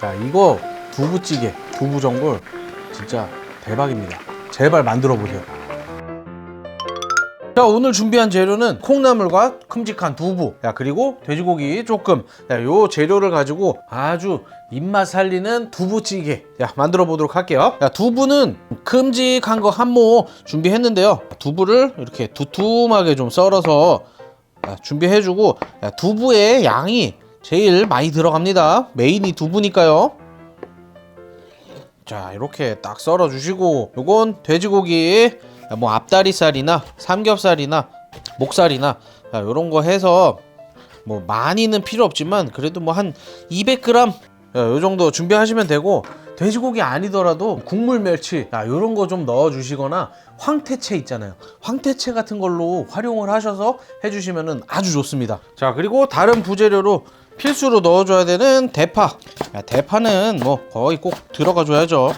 자, 이거 두부찌개, 두부전골 진짜 대박입니다. 제발 만들어 보세요. 자, 오늘 준비한 재료는 콩나물과 큼직한 두부, 야, 그리고 돼지고기 조금. 야, 요 재료를 가지고 아주 입맛 살리는 두부찌개. 야, 만들어 보도록 할게요. 야, 두부는 큼직한 거 한 모 준비했는데요. 두부를 이렇게 두툼하게 좀 썰어서 야, 준비해주고 야, 두부의 양이 제일 많이 들어갑니다. 메인이 두부니까요. 자 이렇게 딱 썰어 주시고 요건 돼지고기 야, 뭐 앞다리살이나 삼겹살이나 목살이나 야, 요런 거 해서 뭐 많이는 필요 없지만 그래도 뭐 한 200g 야, 요 정도 준비하시면 되고 돼지고기 아니더라도 국물 멸치 야, 요런 거 좀 넣어 주시거나 황태채 있잖아요 황태채 같은 걸로 활용을 하셔서 해주시면 아주 좋습니다 자 그리고 다른 부재료로 필수로 넣어줘야 되는 대파. 야, 대파는 뭐 거의 꼭 들어가 줘야죠.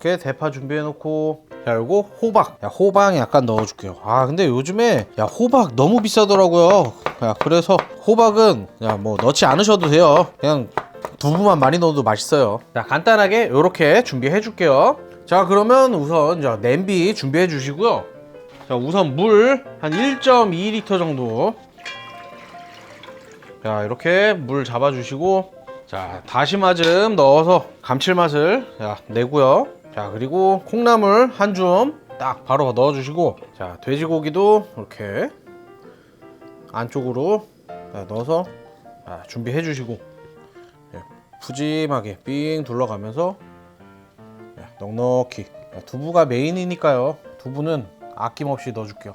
이렇게 대파 준비해 놓고 자 요거 호박. 야 호박 약간 넣어줄게요. 아 근데 요즘에 야 호박 너무 비싸더라고요. 야 그래서 호박은 야뭐 넣지 않으셔도 돼요. 그냥 두부만 많이 넣어도 맛있어요. 자 간단하게 요렇게 준비해 줄게요. 자 그러면 우선 자 냄비 준비해 주시고요. 자 우선 물 한 1.2리터 정도 자 이렇게 물 잡아 주시고 자 다시마 좀 넣어서 감칠맛을 자, 내고요. 자 그리고 콩나물 한 줌 딱 바로 넣어 주시고 자 돼지고기도 이렇게 안쪽으로 자, 넣어서 자, 준비해 주시고 예, 푸짐하게 삥 둘러가면서 예, 넉넉히. 야, 두부가 메인이니까요. 두부는 아낌없이 넣어줄게요.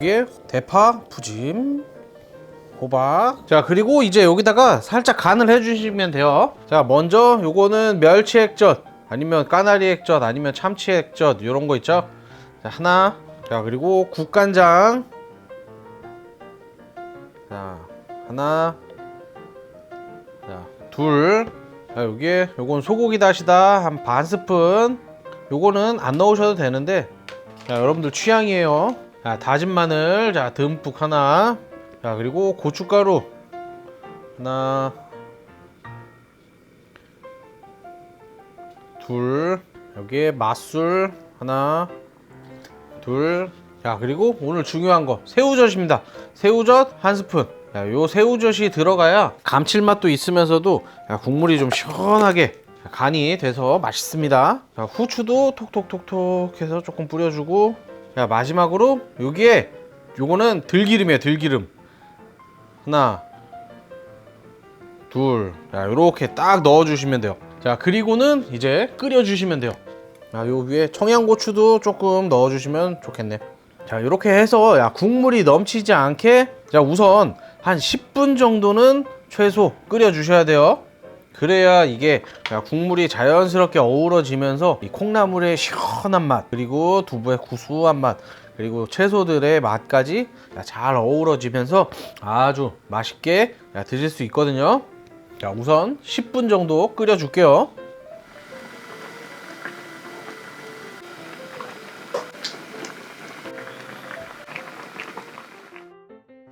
이게 대파 푸짐 호박. 자 그리고 이제 여기다가 살짝 간을 해주시면 돼요. 자 먼저 요거는 멸치 액젓 아니면 까나리 액젓 아니면 참치 액젓 요런 거 있죠? 자 하나. 자 그리고 국간장. 자 하나. 자둘. 자 여기에 요건 소고기 다시다. 한 반 스푼. 요거는 안 넣으셔도 되는데 자 여러분들 취향이에요. 자 다진 마늘. 자 듬뿍 하나 자 그리고 고춧가루. 하나 둘 여기에 맛술. 하나 둘 자 그리고 오늘 중요한 거 새우젓입니다. 새우젓 한 스푼. 야, 요 새우젓이 들어가야 감칠맛도 있으면서도 야, 국물이 좀 시원하게 간이 돼서 맛있습니다. 자, 후추도 톡톡톡톡 해서 조금 뿌려주고. 자 마지막으로 여기에 요거는 들기름이에요 들기름 하나 둘. 자, 요렇게 딱 넣어주시면 돼요. 자 그리고는 이제 끓여주시면 돼요. 자, 요 위에 청양고추도 조금 넣어주시면 좋겠네. 자 이렇게 해서 야 국물이 넘치지 않게 자 우선 한 10분 정도는 최소 끓여 주셔야 돼요 그래야 이게 야, 국물이 자연스럽게 어우러지면서 이 콩나물의 시원한 맛 그리고 두부의 구수한 맛 그리고 채소들의 맛까지 야, 잘 어우러지면서 아주 맛있게 야, 드실 수 있거든요. 자 우선 10분 정도 끓여 줄게요.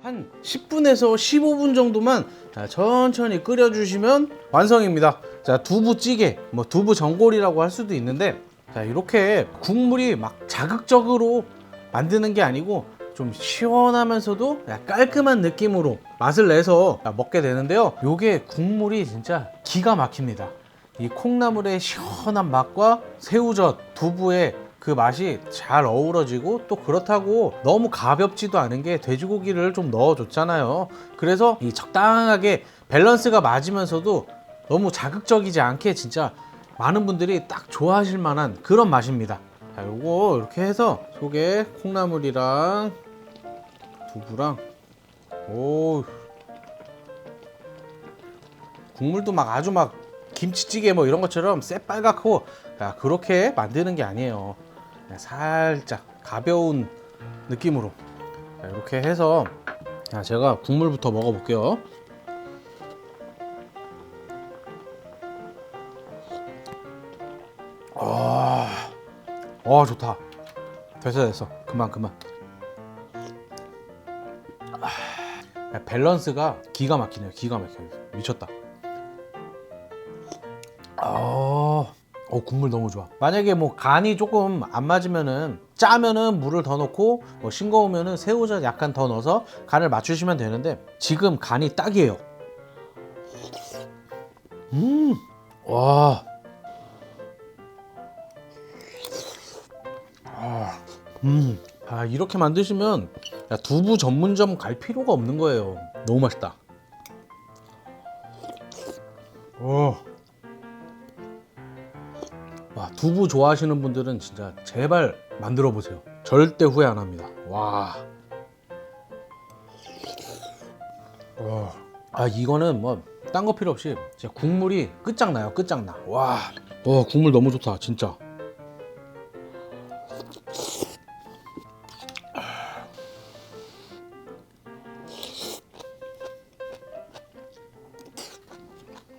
한 10분에서 15분 정도만 자, 천천히 끓여주시면 완성입니다. 자, 두부찌개, 뭐 두부 전골이라고 할 수도 있는데, 자, 이렇게 국물이 막 자극적으로 만드는 게 아니고 좀 시원하면서도 야, 깔끔한 느낌으로 맛을 내서 야, 먹게 되는데요. 요게 국물이 진짜 기가 막힙니다. 이 콩나물의 시원한 맛과 새우젓, 두부의 그 맛이 잘 어우러지고 또 그렇다고 너무 가볍지도 않은 게 돼지고기를 좀 넣어줬잖아요. 그래서 이 적당하게 밸런스가 맞으면서도 너무 자극적이지 않게 진짜 많은 분들이 딱 좋아하실 만한 그런 맛입니다. 자, 요거 이렇게 해서 속에 콩나물이랑 두부랑 오 국물도 막 아주 막 김치찌개 뭐 이런 것처럼 새빨갛고 야, 그렇게 만드는 게 아니에요. 살짝 가벼운 느낌으로 자, 이렇게 해서 자, 제가 국물부터 먹어볼게요. 아, 와 좋다. 됐어 됐어. 그만 그만. 아, 야, 밸런스가 기가 막히네요. 기가 막혀요. 미쳤다. 아, 어 국물 너무 좋아. 만약에 뭐 간이 조금 안 맞으면은 짜면은 물을 더 넣고 뭐 싱거우면은 새우젓 약간 더 넣어서 간을 맞추시면 되는데 지금 간이 딱이에요. 음, 와, 아, 음, 아 이렇게 만드시면 야, 두부 전문점 갈 필요가 없는 거예요. 너무 맛있다. 두부 좋아하시는 분들은 진짜 제발 만들어 보세요. 절대 후회 안 합니다. 와. 와. 아 이거는 뭐 딴 거 필요 없이 진짜 국물이 끝장나요. 끝장나. 와. 와 국물 너무 좋다. 진짜.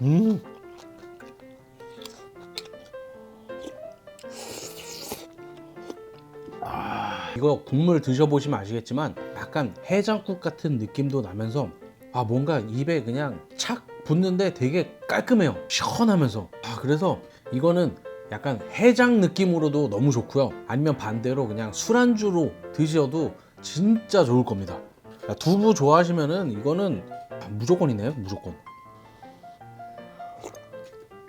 음. 이거 국물 드셔보시면 아시겠지만 약간 해장국 같은 느낌도 나면서 아 뭔가 입에 그냥 착 붙는데 되게 깔끔해요. 시원하면서. 아 그래서 이거는 약간 해장 느낌으로도 너무 좋고요. 아니면 반대로 그냥 술안주로 드셔도 진짜 좋을 겁니다. 야, 두부 좋아하시면은 이거는 무조건이네요 무조건.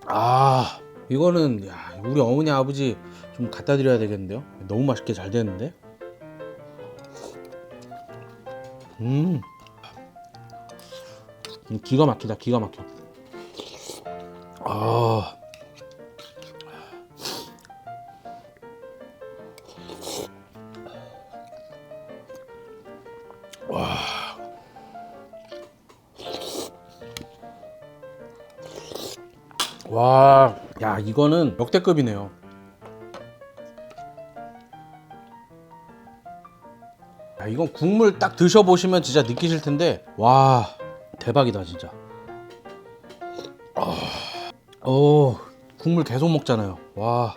아 이거는 야, 우리 어머니 아버지 좀 갖다 드려야 되겠는데요? 너무 맛있게 잘 되는데 음. 음, 기가 막히다 기가 막혀 아 와, 야 이거는 역대급이네요. 이건 국물 딱 드셔보시면 진짜 느끼실 텐데 와 대박이다 진짜. 아, 오 국물 계속 먹잖아요. 와.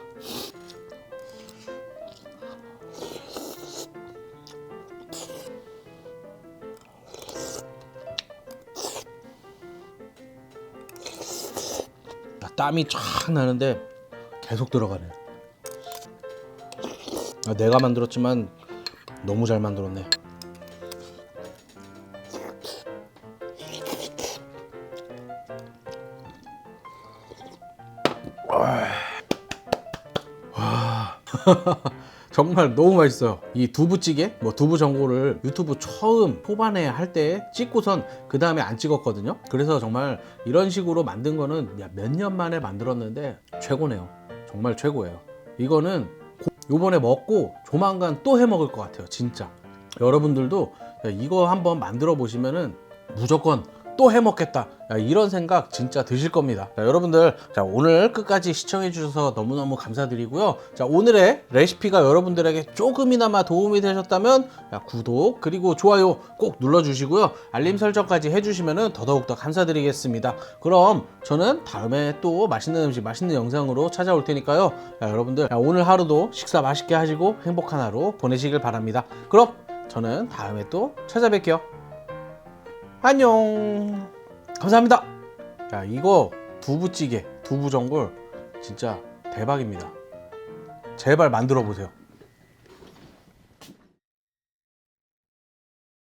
야, 땀이 쫙 나는데 계속 들어가네. 아, 내가 만들었지만 너무 잘 만들었네. 와. 정말 너무 맛있어요. 이 두부찌개, 뭐 두부 전골을 유튜브 처음 초반에 할 때 찍고선 그 다음에 안 찍었거든요. 그래서 정말 이런 식으로 만든 거는 몇 년 만에 만들었는데 최고네요. 정말 최고예요. 이거는 고- 요번에 먹고 조만간 또 해 먹을 것 같아요. 진짜. 여러분들도 이거 한번 만들어 보시면은 무조건 또 해 먹겠다. 야, 이런 생각 진짜 드실 겁니다. 자, 여러분들 자, 오늘 끝까지 시청해 주셔서 너무너무 감사드리고요. 자, 오늘의 레시피가 여러분들에게 조금이나마 도움이 되셨다면 야, 구독 그리고 좋아요 꼭 눌러 주시고요. 알림 설정까지 해 주시면은 더더욱 더 감사드리겠습니다. 그럼 저는 다음에 또 맛있는 음식 맛있는 영상으로 찾아올 테니까요. 야, 여러분들 야, 오늘 하루도 식사 맛있게 하시고 행복한 하루 보내시길 바랍니다. 그럼 저는 다음에 또 찾아뵐게요. 안녕. 감사합니다. 야, 이거 두부찌개, 두부전골 진짜 대박입니다. 제발 만들어 보세요.